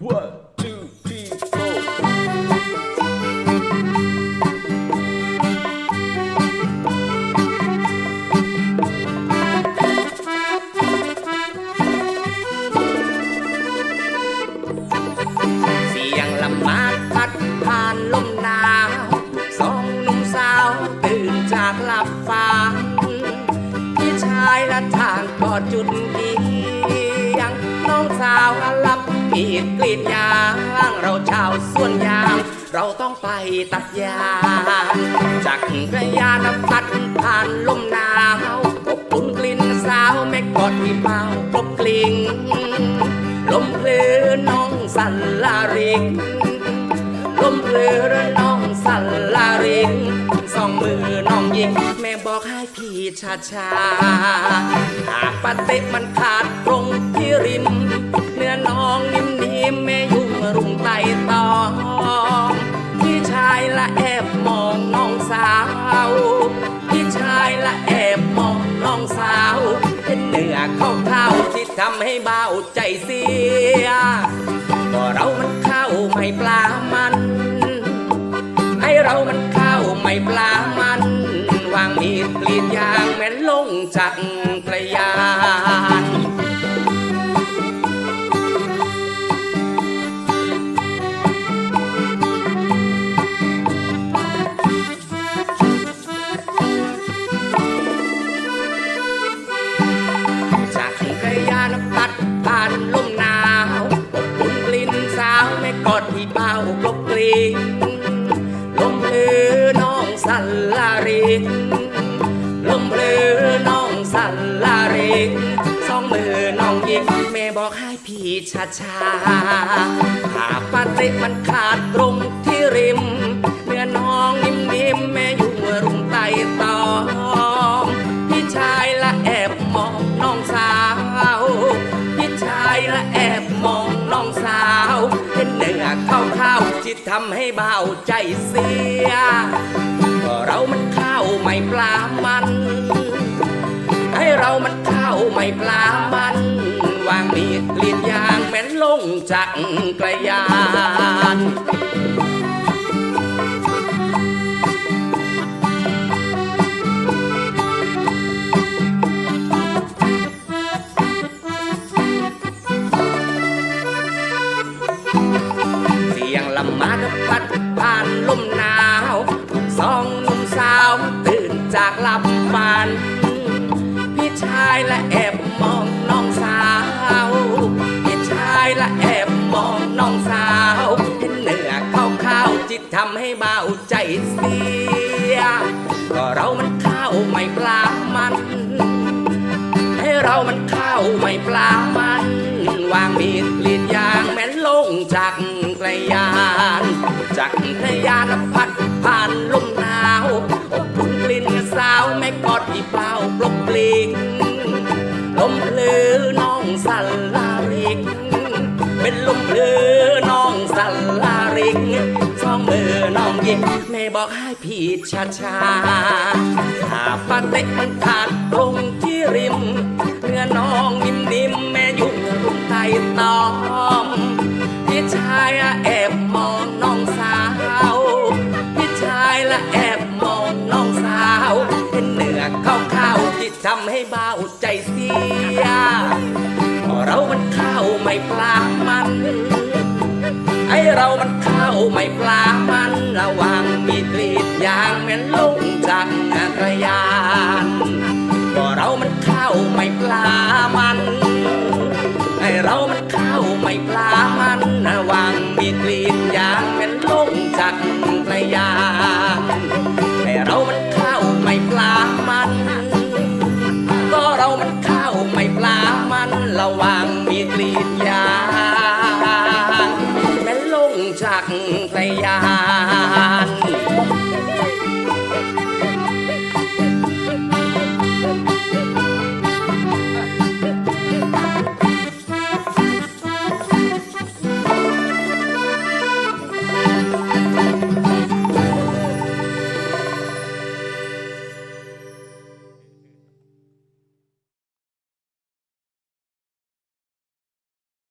One, two, three, four. เสียงลำมาดพัดผ่านลมหนาวสองหนุ่มสาวตื่นจากหลับฝันพี่ชายละทางกอดจุดเทียงน้องสาวละลับ ปีดกรีดยาง เราชาวสวนยาง เราต้องไปตัดยางจากกระยานพัดผ่านลมหนาวอบอุ่นกลิ่นสาวแม่กอดที่เป่ากบกลิ่งลมเพลือน้องสันลาริกลมเพลือน้องสันลาริกสองมือน้องยิงแม่บอกให้พี่ชาชาหากปะเตะมันำให้เบาใจเสียก็เรามันเข้าไม่ปลามันให้เรามันเข้าไม่ปลามัน วางมีดกลีดยางแม่นลงจากกระยา ลมเพลือน้องสันลาริกสองมือน้องยิงแม่บอกให้พี่ชาชาหากปาตะมันขาดตรงที่ริม เนื้อน้องนิ่มๆแม่อยุ่งรุมไตตองพี่ชายละแอบมองน้องสาวพี่ชายละแอบมองน้องสาวเห็นเนื้อข้าเข้าๆจิตทำให้เบาใจเสีย ปลามันวางมีดกรีดยางแม่นลงจากกระยานเสียงลำมาดพัดผ่านลมหนา เรามันเข้าไม่ปลามัน ให้เรามันเข้าไม่ปลามัน วางมีดกรีดยางแม่นลงจากกระยานจากกระยานพัดผ่านลมหนาวอบอุ่นกลิ่นสาวแม่กอดที่เปล่าปลบปลิงลมเพลือน้องสันลาริก เป็นลมเพลือน้องสันลาริกสองมือน้องยิงแม่ บอกให้พี่ชาชาหาปาเต็มันขาดตรงที่ริมเนื้อน้องนิ่มนิ่มแม่ยุ่งรุมไตตอม พี่ชายอะแอบมองน้องสาว พี่ชายละแอบมองน้องสาวเห็นเนื้อเข้าเข้าที่ทำให้เบาใจเสียเรามันเข้าไม่ปลามัน ไอเรามันเข้าไม่ปลามันระวัง มีกรีดยางแม่นลงจากกรยานก็เรามันเข้าไม่ปลามันไอเรามันเข้าไม่ปลามันระวังมีกรีดยางแม่นลงจากรยานไอเรามันเข้าไม่ปลามัน ก็เรามันเข้าไม่ปลามันระวังมีกรีดยางแม่นลงจากรยาน